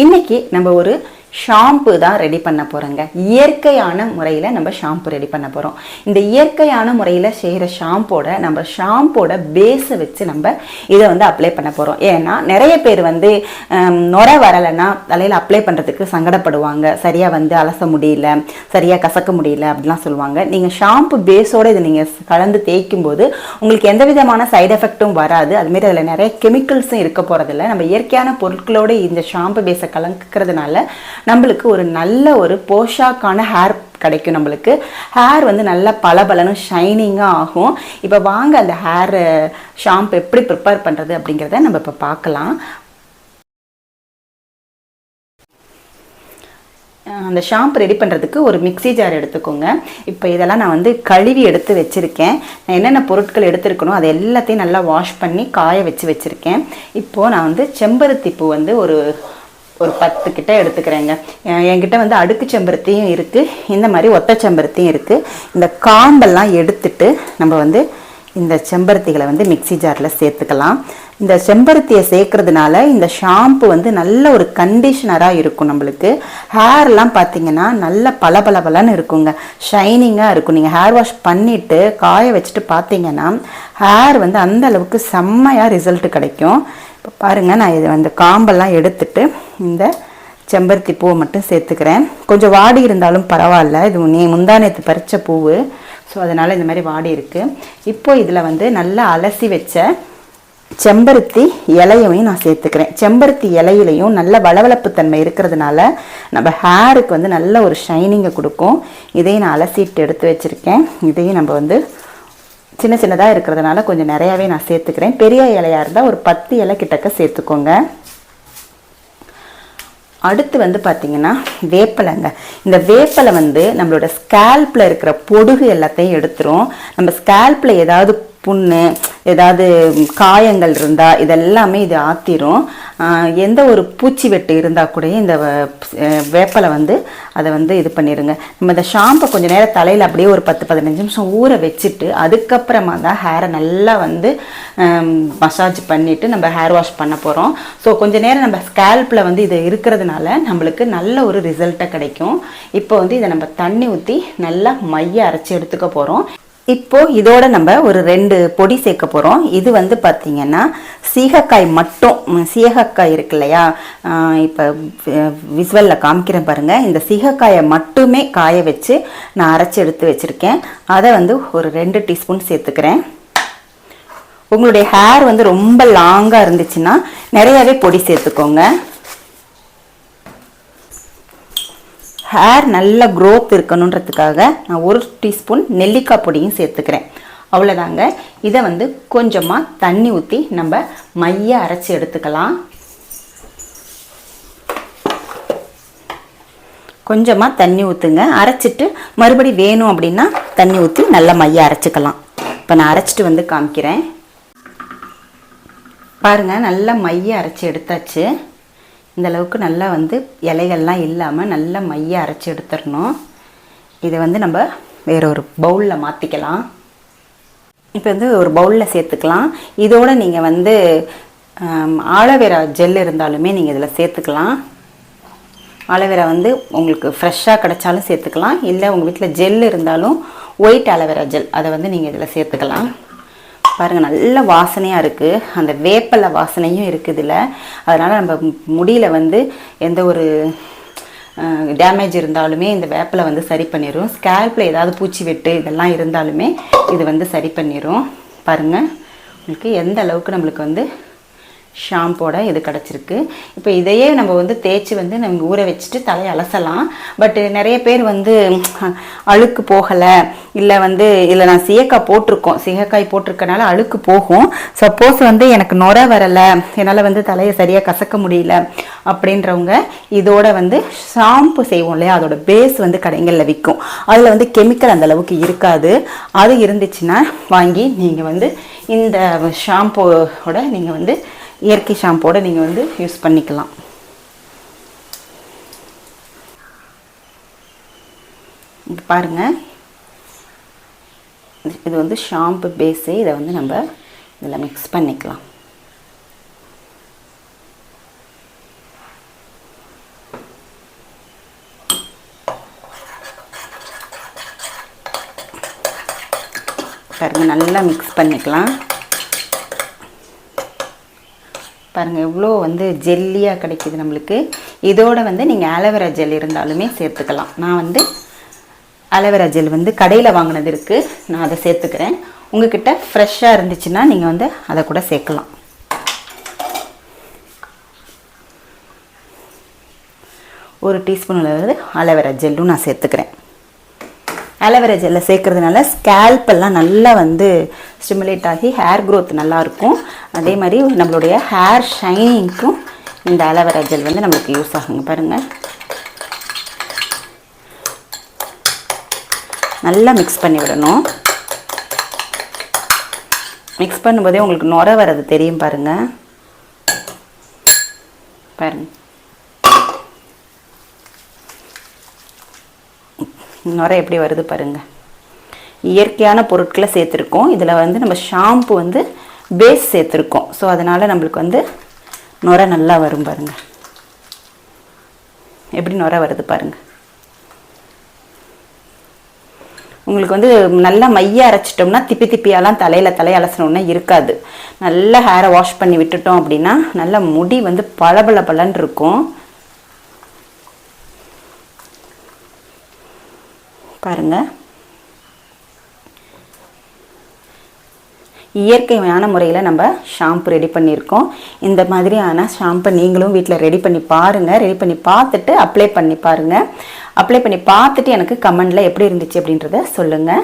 இன்னைக்கு நம்ம ஒரு ஷாம்பு தான் ரெடி பண்ண போகிறோங்க இயற்கையான முறையில் நம்ம ஷாம்பு ரெடி பண்ண போகிறோம் இந்த இயற்கையான முறையில் செய்கிற ஷாம்போட நம்ம ஷாம்போட பேஸை வச்சு நம்ம இதை வந்து அப்ளை பண்ண போகிறோம் ஏன்னா நிறைய பேர் வந்து ஹம், நுரை வரலைன்னா தலையில் அப்ளை பண்ணுறதுக்கு சங்கடப்படுவாங்க. சரியாக வந்து அலச முடியல சரியாக கசக்க முடியல அப்படிலாம் சொல்லுவாங்க. நீங்கள் ஷாம்பு பேஸோட இதை நீங்கள் கலந்து தேய்க்கும் போது உங்களுக்கு எந்த விதமான சைடு எஃபெக்ட்டும் வராது. அதுமாரி அதில் நிறைய கெமிக்கல்ஸும் இருக்க போகிறதில்ல நம்ம இயற்கையான பொருட்களோட இந்த ஷாம்பு பேஸை கலக்கிறதுனால நம்மளுக்கு ஒரு நல்ல ஒரு போஷாக்கான ஹேர் கிடைக்கும் நம்மளுக்கு. ஹேர் வந்து நல்லா பளபளன்னு ஷைனிங்காக ஆகும். இப்போ வாங்க அந்த ஹேர் ஷாம்பு எப்படி ப்ரிப்பேர் பண்ணுறது அப்படிங்கிறத நம்ம இப்போ பார்க்கலாம். அந்த ஷாம்பு ரெடி பண்ணுறதுக்கு ஒரு மிக்ஸி ஜார் எடுத்துக்கோங்க. இப்போ இதெல்லாம் நான் வந்து கழுவி எடுத்து வச்சுருக்கேன். நான் என்னென்ன பொருட்கள் எடுத்துருக்கணும் அது எல்லாத்தையும் நல்லா வாஷ் பண்ணி காய வச்சு வச்சுருக்கேன். இப்போது நான் வந்து செம்பருத்தி பூ வந்து ஒரு ஒரு பத்து கிட்ட எடுத்துக்கிறேங்க. என்கிட்ட வந்து அடுக்கு செம்பருத்தியும் இருக்குது இந்த மாதிரி ஒத்த செம்பருத்தியும் இருக்குது இந்த காம்பெல்லாம் எடுத்துட்டு நம்ம வந்து இந்த செம்பருத்திகளை வந்து மிக்ஸி ஜாரில் சேர்த்துக்கலாம். இந்த செம்பருத்தியை சேர்க்கறதுனால இந்த ஷாம்பு வந்து நல்ல ஒரு கண்டிஷனராக இருக்கும் நம்மளுக்கு. ஹேர்லாம் பார்த்தீங்கன்னா நல்ல பளபளபளன்னு இருக்குங்க. ஷைனிங்காக இருக்கும். நீங்கள் ஹேர் வாஷ் பண்ணிவிட்டு காய வச்சுட்டு பார்த்தீங்கன்னா ஹேர் வந்து அந்த அளவுக்கு செம்மையாக ரிசல்ட் கிடைக்கும். இப்போ பாருங்கள் நான் இதை வந்து காம்பெல்லாம் எடுத்துட்டு இந்த செம்பருத்தி பூவை மட்டும் சேர்த்துக்கிறேன். கொஞ்சம் வாடி இருந்தாலும் பரவாயில்ல. இது நீ முந்தானத்து பறித்த பூவு. ஸோ அதனால் இந்த மாதிரி வாடி இருக்குது இப்போ இதில் வந்து நல்லா அலசி வச்ச செம்பருத்தி இலையையும் நான் சேர்த்துக்கிறேன். செம்பருத்தி இலையிலையும் நல்ல வளவளப்பு தன்மை இருக்கிறதுனால நம்ம ஹேருக்கு வந்து நல்ல ஒரு ஷைனிங்கை கொடுக்கும். இதையும் நான் அலசிட்டு எடுத்து வச்சுருக்கேன். இதையும் நம்ம வந்து சின்ன சின்னதாக இருக்கிறதுனால கொஞ்சம் நிறையாவே நான் சேர்த்துக்கிறேன். பெரிய இலையாக இருந்தால் ஒரு பத்து இலை கிட்டக்க சேர்த்துக்கோங்க. அடுத்து வந்து பார்த்தீங்கன்னா வேப்பலைங்க. இந்த வேப்பலை வந்து நம்மளோட ஸ்கேல்பில் இருக்கிற பொடுகு எல்லாத்தையும் எடுத்துரும். நம்ம ஸ்கேல்பில் ஏதாவது புண்ணு ஏதாவது காயங்கள் இருந்தால் இதெல்லாமே இது ஆத்திரும். எந்த ஒரு பூச்சி வெட்டு இருந்தால் கூட இந்த வேப்பலை வந்து அதை வந்து இது பண்ணிடுங்க நம்ம இந்த ஷாம்பை கொஞ்சம் நேரம் தலையில் அப்படியே ஒரு பத்து பதினஞ்சு நிமிஷம் ஊற வச்சுட்டு அதுக்கப்புறமா தான் ஹேரை நல்லா வந்து மசாஜ் பண்ணிவிட்டு நம்ம ஹேர் வாஷ் பண்ண போகிறோம் ஸோ கொஞ்ச நேரம் நம்ம ஸ்கேல்பில் வந்து இது இருக்கிறதுனால நம்மளுக்கு நல்ல ஒரு ரிசல்ட்டை கிடைக்கும். இப்போ வந்து இதை நம்ம தண்ணி ஊற்றி நல்லா மைய அரைச்சி எடுத்துக்க போகிறோம் இப்போ இதோட நம்ம ஒரு ரெண்டு பொடி சேர்க்க போகிறோம் இது வந்து பார்த்தீங்கன்னா சீகக்காய் மட்டும் சீகக்காய் இருக்கு இல்லையா? இப்போ விசுவலில் காமிக்கிறேன் பாருங்கள் இந்த சீகக்காயை மட்டுமே காய வச்சு நான் அரைச்சி எடுத்து வச்சுருக்கேன். அதை வந்து ஒரு ரெண்டு டீஸ்பூன் சேர்த்துக்கிறேன். உங்களுடைய ஹேர் வந்து ரொம்ப லாங்காக இருந்துச்சுன்னா நிறையாவே பொடி சேர்த்துக்கோங்க. ஹேர் நல்ல க்ரோத் இருக்கணுன்றதுக்காக நான் ஒரு டீஸ்பூன் நெல்லிக்காய் பொடியும் சேர்த்துக்கிறேன். அவ்வளோதாங்க இதை வந்து கொஞ்சமாக தண்ணி ஊற்றி நம்ம மைய அரைச்சி எடுத்துக்கலாம். கொஞ்சமாக தண்ணி ஊற்றுங்க அரைச்சிட்டு மறுபடி வேணும் அப்படின்னா தண்ணி ஊற்றி நல்லா மைய அரைச்சிக்கலாம். இப்போ நான் அரைச்சிட்டு வந்து காமிக்கிறேன். பாருங்கள் நல்லா மைய அரைச்சி எடுத்தாச்சு. இந்தளவுக்கு நல்லா வந்து இலைகள்லாம் இல்லாமல் நல்லா மைய அரைச்சி எடுத்துடணும். இதை வந்து நம்ம வேற ஒரு பவுலில் மாற்றிக்கலாம் இப்போ வந்து ஒரு பவுலில் சேர்த்துக்கலாம். இதோடு நீங்கள் வந்து ஆலோவேரா ஜெல் இருந்தாலுமே நீங்கள் இதில் சேர்த்துக்கலாம். ஆலோவேரா வந்து உங்களுக்கு ஃப்ரெஷ்ஷாக கிடைச்சாலும் சேர்த்துக்கலாம். இல்லை உங்கள் வீட்டில் ஜெல் இருந்தாலும் ஒயிட் ஆலோவேரா ஜெல் அதை வந்து நீங்கள் இதில் சேர்த்துக்கலாம். பாருங்கள் நல்ல வாசனையாக இருக்குது அந்த வேப்பலை வாசனையும் இருக்குது இதில் அதனால் நம்ம முடியில் வந்து எந்த ஒரு டேமேஜ் இருந்தாலுமே இந்த வேப்பிலை வந்து சரி பண்ணிடும் ஸ்கேல்பில் ஏதாவது பூச்சி வெட்டு இதெல்லாம் இருந்தாலுமே இது வந்து சரி பண்ணிடும் பாருங்கள் உங்களுக்கு எந்த அளவுக்கு நம்மளுக்கு வந்து ஷாம்போட இது கிடச்சிருக்கு. இப்போ இதையே நம்ம வந்து தேய்ச்சி வந்து நம்ம ஊற வச்சுட்டு தலையை அலசலாம். பட்டு நிறைய பேர் வந்து அழுக்கு போகலை. இல்லை வந்து இல்லை நான் சீயக்காய் போட்டிருக்கோம். சீயக்காய் போட்டிருக்கனால அழுக்கு போகும். சப்போஸ் வந்து எனக்கு நுர வரலை. என்னால் வந்து தலையை சரியாக கசக்க முடியல அப்படின்றவங்க இதோட வந்து ஷாம்பு செய்வோம் இல்லையா? அதோட பேஸ் வந்து கடைங்களில் விற்கும் அதில் வந்து கெமிக்கல் அந்த அளவுக்கு இருக்காது. அது இருந்துச்சுன்னா வாங்கி நீங்கள் வந்து இந்த ஷாம்போட நீங்கள் வந்து இயற்கை ஷாம்போடு நீங்கள் வந்து யூஸ் பண்ணிக்கலாம். இங்கே பாருங்கள் இது வந்து ஷாம்பு பேஸு இதை வந்து நம்ம இதில் மிக்ஸ் பண்ணிக்கலாம். பாருங்கள் நல்லா மிக்ஸ் பண்ணிக்கலாம். பாருங்கள் எவ்வளோ வந்து ஜெல்லியாக கிடைக்கிது நம்மளுக்கு. இதோட வந்து நீங்கள் ஆலோவேரா ஜெல் இருந்தாலுமே சேர்த்துக்கலாம். நான் வந்து ஆலோவேரா ஜெல் வந்து கடையில் வாங்கினது இருக்குது நான் அதை சேர்த்துக்கிறேன். உங்ககிட்ட ஃப்ரெஷ்ஷாக இருந்துச்சுன்னா நீங்கள் வந்து அதை கூட சேர்க்கலாம். ஒரு டீஸ்பூன் அளவு அலோவேரா ஜெல்லும் நான் சேர்த்துக்கிறேன். ஆலோவேரா ஜெல்லை சேர்க்கறதுனால ஸ்கேல்ப் எல்லாம் நல்லா வந்து ஸ்டிமுலேட் ஆகி ஹேர் க்ரோத் நல்லாயிருக்கும் அதே மாதிரி நம்மளுடைய ஹேர் ஷைனிங்க்கும் இந்த ஆலோவேரா ஜெல் வந்து நம்மளுக்கு யூஸ் ஆகுங்க பாருங்கள் நல்லா மிக்ஸ் பண்ணி விடணும். மிக்ஸ் பண்ணும்போதே உங்களுக்கு நுர வர்றது தெரியும் பாருங்கள் பாருங்கள் நுரை எப்படி வருது பாருங்க. இயற்கையான பொருட்களை சேர்த்துருக்கோம். இதில் வந்து நம்ம ஷாம்பு வந்து பேஸ் சேர்த்துருக்கோம். ஸோ அதனால் நம்மளுக்கு வந்து நுரை நல்லா வரும் பாருங்க. எப்படி நுரை வருது பாருங்க. உங்களுக்கு வந்து நல்லா மைய அரைச்சிட்டோம்னா திப்பி திப்பியாலாம் தலையில் தலை அலசணும்னா இருக்காது. நல்லா ஹேரை வாஷ் பண்ணி விட்டுட்டோம் அப்படின்னா நல்லா முடி வந்து பளபள பளன்னு இருக்கும். பாருங்க. இயற்கையான முறையில் நம்ம ஷாம்பு ரெடி பண்ணியிருக்கோம். இந்த மாதிரியான ஷாம்பை நீங்களும் வீட்டில் ரெடி பண்ணி பாருங்கள் ரெடி பண்ணி பார்த்துட்டு அப்ளை பண்ணி பாருங்கள் அப்ளை பண்ணி பார்த்துட்டு எனக்கு கமெண்டில் எப்படி இருந்துச்சு அப்படின்றத சொல்லுங்கள்